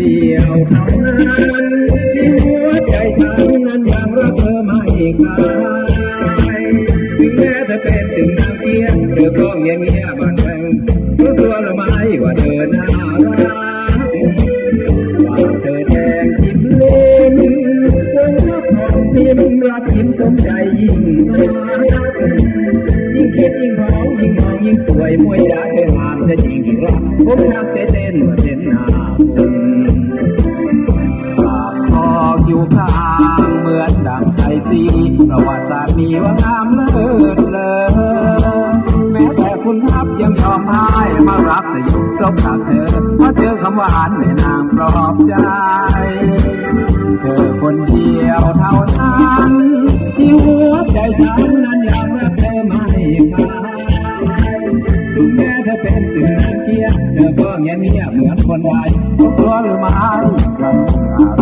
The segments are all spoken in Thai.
เท่านั้นที่หัวใจฉันนั้นยังรักเธอไม่คลายถึงแม้เธอเป็นถึงนางเกียรเธอก็เงียบเงียบบันเทิงรู้ตัวหรือไม่ว่าเธอน่ารักว่าเธอแดงจิ้มลิ้นวงรักของพิมรักยิ้มสมใจยิ่งรักยิ่งคิดยิ่งหอมยิ่งมองยิ่งสวยมวยยาเธอหามเสียจริงรักผมชักใจเต้นว่าเป็นหน้า สีประวัติศาสตร์มีว่างามเลิศเลยแม้แต่คุณทัพยังยอมพ่ายมารับสยบซบกับเธอเพราะเจอคำหวานในนางปลอบใจ เธอคนเดียวเท่านั้นที่หัวใจฉันนั้นยังรักเธอไม่คลายถึงแม้เธอเป็นถึงนางเกียรเธอก็เงียบเงียบเหมือนคนไทยก็กลัวหรือไม่กลัว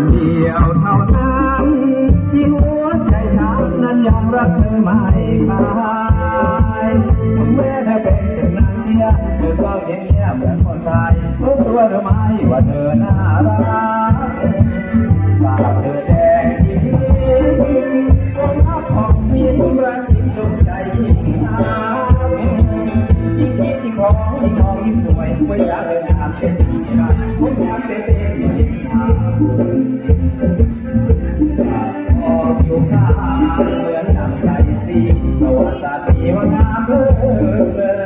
คนเดียวเท่านั้นที่หัวใจฉันนั้นยังรักเธอไม่คลายถึงแม้เธอเป็นนางเทียเธอก็เงียบเงียบเหมือนคนไทยรู้ตัวหรือไม่ว่าเธอน่ารักปากเธอแดงยิ่คนรักของมีรักยิ่งสุขใจ ยิ่งของยิ่งมองสวยไม่อยากเลยงามเช่นนี้รักผมอยากเป็นเองเหมือนที่ออยู่ข้างเหมือนดังใสสีประวัติศาสตร์มีว่างามเลิศเลย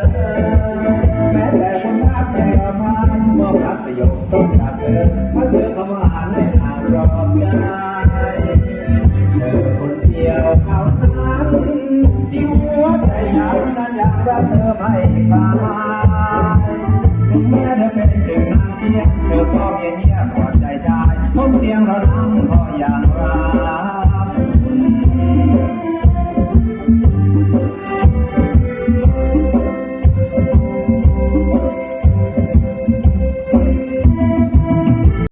แม้แต่คนรักแต่ละมันมอรักสยบต้องจากเธอเพราะเธอเข้ามาอ่าในทางรอบกายเธอคนเดียวเท่านั้นที่หัวใจฉันนั้นอยากรักเธอไม่คลายถึง ยงเราดังพออย่าง